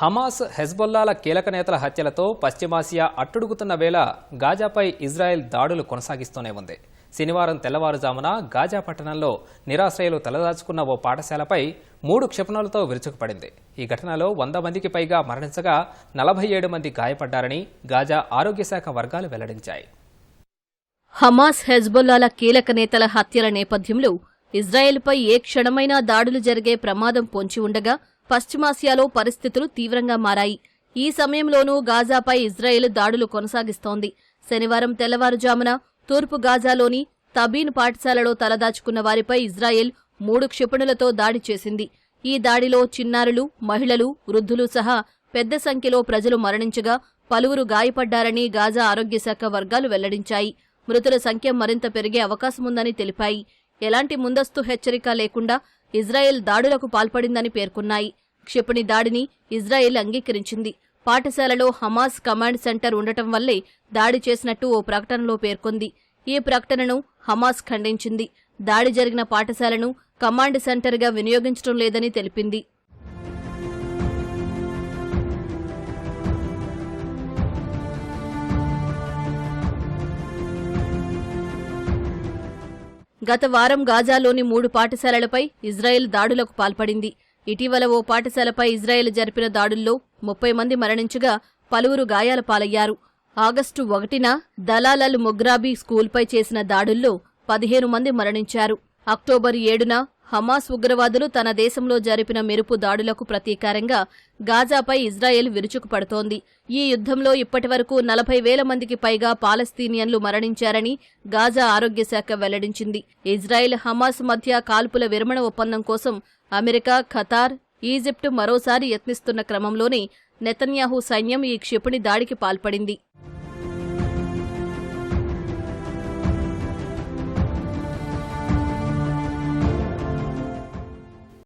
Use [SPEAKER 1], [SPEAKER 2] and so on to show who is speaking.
[SPEAKER 1] Hamas హెజ్బొల్లాల కీలక నేతల హత్యలతో పశ్చిమాసియా అట్టుడుగుతున్న వేళ గాజాపై ఇజ్రాయెల్ దాడులు కొనసాగిస్తూనే ఉంది. శనివారం తెల్లవారుజామున గాజా పట్టణంలో నిరాశ్రయులు తలదాచుకున్న ఓ పాఠశాలపై మూడు క్షిపణులతో విరుచుకుపడింది. ఈ ఘటనలో వంద మందికి పైగా మరణించగా నలభై ఏడు మంది గాయపడ్డారని గాజా ఆరోగ్య శాఖ వర్గాలు వెల్లడించాయి.
[SPEAKER 2] హమాస్ హెజ్బొల్లాల కీలక నేతల హత్యల నేపథ్యంలో ఇజ్రాయెల్పై ఏ క్షణమైనా దాడులు జరిగే ప్రమాదం పొంచి ఉండగా పశ్చిమాసియాలో పరిస్థితులు తీవ్రంగా మారాయి. ఈ సమయంలోనూ గాజాపై ఇజ్రాయెల్ దాడులు కొనసాగిస్తోంది. శనివారం తెల్లవారుజామున తూర్పు గాజాలోని తబీన్ పాఠశాలలో తలదాచుకున్న వారిపై ఇజ్రాయెల్ మూడు క్షిపణులతో దాడి చేసింది. ఈ దాడిలో చిన్నారులు మహిళలు వృద్ధులు సహా పెద్ద సంఖ్యలో ప్రజలు మరణించగా పలువురు గాయపడ్డారని గాజా ఆరోగ్య శాఖ వర్గాలు వెల్లడించాయి. మృతుల సంఖ్య మరింత పెరిగే అవకాశముందని తెలిపాయి. ఎలాంటి ముందస్తు హెచ్చరిక లేకుండా ఇజ్రాయెల్ దాడులకు పాల్పడిందని పేర్కొన్నాయి. క్షిపణి దాడిని ఇజ్రాయెల్ అంగీకరించింది. పాఠశాలలో హమాస్ కమాండ్ సెంటర్ ఉండటం వల్లే దాడి చేసినట్టు ఓ ప్రకటనలో పేర్కొంది. ఈ ప్రకటనను హమాస్ ఖండించింది. దాడి జరిగిన పాఠశాలను కమాండ్ సెంటర్గా వినియోగించడం లేదని తెలిపింది. గత వారం గాజాలోని మూడు పాఠశాలలపై ఇజ్రాయెల్ దాడులకు పాల్పడింది. ఇటీవల ఓ పాఠశాలపై ఇజ్రాయెల్ జరిపిన దాడుల్లో ముప్పై మంది మరణించగా పలువురు గాయాల పాలయ్యారు. ఆగస్టు ఒకటిన దలాలల్ మొగ్రాబీ స్కూల్పై చేసిన దాడుల్లో పదిహేను మంది మరణించారు. అక్టోబర్ ఏడున హమాస్ ఉగ్రవాదులు తన దేశంలో జరిపిన మెరుపు దాడులకు ప్రతీకారంగా గాజాపై ఇజ్రాయెల్ విరుచుకుపడుతోంది. ఈ యుద్ధంలో ఇప్పటివరకు నలభై వేల మందికి పైగా పాలస్తీనియన్లు మరణించారని గాజా ఆరోగ్య శాఖ వెల్లడించింది. ఇజ్రాయెల్ హమాస్ మధ్య కాల్పుల విరమణ ఒప్పందం కోసం అమెరికా ఖతార్ ఈజిప్ట్ మరోసారి యత్నిస్తున్న క్రమంలోనే నెతన్యాహు సైన్యం ఈ క్షిపణి దాడికి పాల్పడింది.